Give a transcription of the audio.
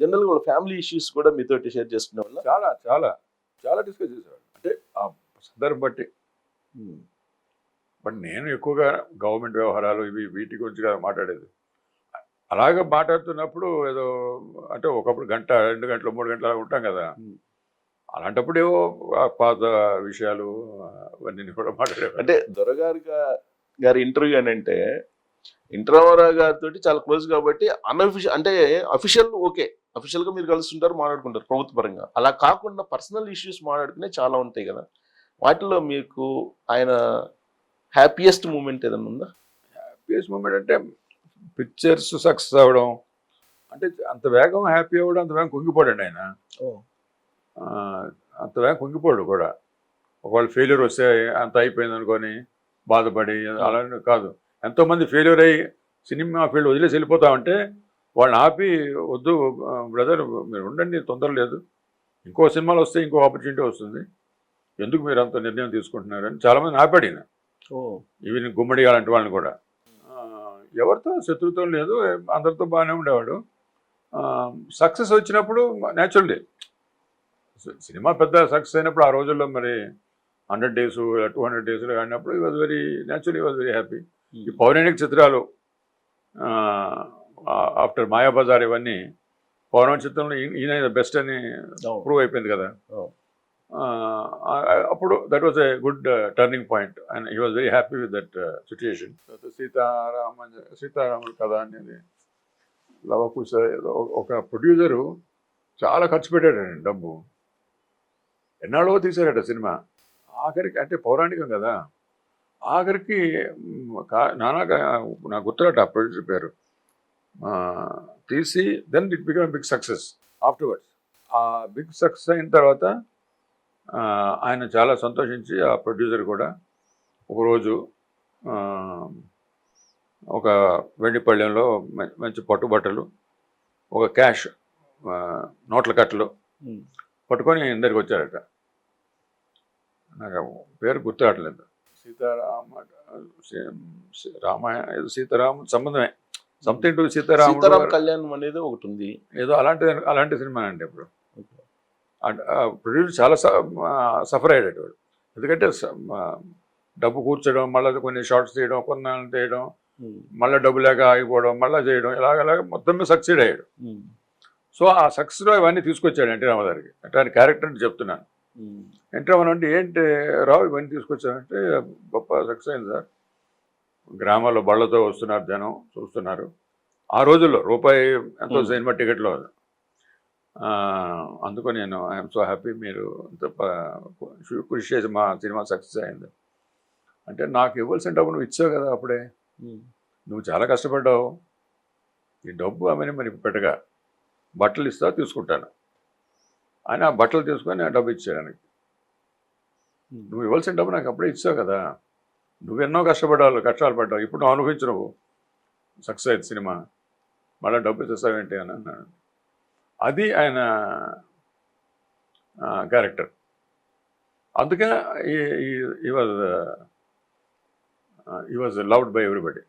జనరల్గా family issues కూడా మీతో షేర్ చేసుకునే వల్ల చాలా చాలా చాలా డిస్కస్ చేసేవాడు అంటే ఆ సందర్భం బట్టి. బట్ నేను ఎక్కువగా గవర్నమెంట్ వ్యవహారాలు ఇవి వీటి గురించి కదా మాట్లాడేది. అలాగ మాట్లాడుతున్నప్పుడు ఏదో అంటే ఒకప్పుడు గంట రెండు గంటలు మూడు గంటలు అలా ఉంటాం కదా. Hmm. అలాంటప్పుడు ఏవో పాత విషయాలు అవన్నీ కూడా మాట్లాడేవాడు అంటే దొరగారి గారి ఇంటర్వ్యూ అని అంటే ఇంటర్వరా గారితో చాలా క్లోజ్ కాబట్టి అన్అఫిషియల్ అంటే అఫీషియల్ ఓకే. అఫీషియల్గా మీరు కలుస్తుంటారు మాట్లాడుకుంటారు ప్రభుత్వ పరంగా. అలా కాకుండా పర్సనల్ ఇష్యూస్ మాట్లాడుకునే చాలా ఉంటాయి కదా. వాటిలో మీకు ఆయన హ్యాపీయెస్ట్ మూమెంట్ ఏదైనా ఉందా? హ్యాపీయెస్ట్ మూమెంట్ అంటే పిక్చర్స్ సక్సెస్ అవ్వడం. అంటే అంత వేగం హ్యాపీ అవ్వడం అంత వేగం కుంగిపోడండి ఆయన. ఆ, అంత వేగం కుంగిపోడు కూడా. ఒకవేళ ఫెయిల్యూర్ వస్తే అంత అయిపోయింది అనుకొని బాధపడి అలా కాదు. ఎంతోమంది ఫెయిల్యూర్ అయ్యి సినిమా ఫీల్డ్ వదిలేసి వెళ్ళిపోతా ఉంటే వాళ్ళని ఆపి వద్దు బ్రదర్ మీరు ఉండండి తొందర లేదు. ఇంకో సినిమాలు వస్తే ఇంకో ఆపర్చునిటీ వస్తుంది. ఎందుకు మీరు అంత నిర్ణయం తీసుకుంటున్నారని చాలామంది ఆపాడు ఈయన ఈవెన్ గుమ్మడి అలాంటి వాళ్ళని కూడా. ఎవరితో? శత్రుత్వం లేదు అందరితో బాగానే ఉండేవాడు. సక్సెస్ వచ్చినప్పుడు న్యాచురల్లీ సినిమా పెద్ద సక్సెస్ అయినప్పుడు ఆ రోజుల్లో మరి హండ్రెడ్ డేస్ టూ హండ్రెడ్ డేస్లో ఆడినప్పుడు he was very naturally was very happy ఈ పౌరాణిక చిత్రాలు ఆఫ్టర్ మాయాబజార్ ఇవన్నీ పౌరాణిక చిత్రంలో ఈ- ఈయన బెస్ట్ అని ప్రూవ్ అయిపోయింది కదా. అప్పుడు that was a good turning point and he was very happy with that situation Sitarama సీతారాముల కథ అనేది లవకుశ ఒక ప్రొడ్యూసరు చాలా ఖర్చు పెట్టాడండి డబ్బు. ఎన్నాళ్ళో తీశారట సినిమా. ఆఖరికి అంటే పౌరాణికం కదా. ఆఖరికి నానా నాకు గుర్తురట ఆ ప్రొడ్యూసర్ పేరు. తీసి then it become big success afterwards ఆ బిగ్ సక్సెస్ అయిన తర్వాత ఆయన చాలా సంతోషించి ఆ ప్రొడ్యూసర్ కూడా ఒకరోజు ఒక వెండిపళ్ళెంలో మంచి పట్టుబట్టలు ఒక క్యాష్ నోట్ల కట్టలు పట్టుకొని ఇందరికి వచ్చారట. నాకు పేరు గుర్తు రావట్లేదు. సీతారామ రామాయణ సీతారామ సంబంధమే. సంథింగ్ టు సీతారాం సీతారామ కళ్యాణం అనేది ఒకటి ఉంది. ఏదో అలాంటి అలాంటి సినిమా అండి ఇప్పుడు. ప్రొడ్యూసర్ చాలా సఫర్ అయ్యాడు వాడు. ఎందుకంటే డబ్బు కూర్చోడం మళ్ళీ కొన్ని షార్ట్స్ తీయడం కొన్నాళ్ళు తీయడం మళ్ళీ డబ్బు లేక ఆగిపోవడం మళ్ళీ చేయడం ఇలాగ మొత్తం మీద సక్సీడ్ అయ్యాడు. సో ఆ సక్సెస్లో ఇవన్నీ తీసుకొచ్చాడు ఎన్టీ రామారావుకి అంటే ఆయన క్యారెక్టర్ అని చెప్తున్నాను. ఎన్టీ రామారావు అంటే ఏంటి రావు ఇవన్నీ తీసుకొచ్చాడంటే గొప్ప సక్సెస్ అయింది సార్. గ్రామాల్లో బళ్ళతో వస్తున్నారు జనం చూస్తున్నారు. ఆ రోజుల్లో రూపాయి ఎంతో. సినిమా టికెట్లో? అందుకు నేను ఐఎమ్ సో హ్యాపీ మీరు కృషి చేసి మా సినిమా సక్సెస్ అయింది. అంటే నాకు ఇవ్వాల్సిన డబ్బు నువ్వు ఇచ్చావు కదా అప్పుడే. నువ్వు చాలా కష్టపడ్డావు. ఈ డబ్బు ఆమెను మరి పెట్టగా. బట్టలు ఇస్తా తీసుకుంటాను. ఆయన ఆ బట్టలు తీసుకొని ఆ డబ్బు ఇచ్చాడు ఆయనకి. నువ్వు ఇవ్వాల్సిన డబ్బు నాకు అప్పుడే ఇచ్చావు కదా. నువ్వెన్నో కష్టపడ్డావు కష్టాలు పడ్డావు. ఇప్పుడు నువ్వు అనుభవించు నువ్వు సక్సెస్ సినిమా. మళ్ళీ డబ్బు ఇచ్చేస్తావేంటి అని అన్నాడు. అది ఆయన క్యారెక్టర్. అందుకే ఈ వాజ్ ఈ వాజ్ లవ్డ్ బై ఎవ్రీబడి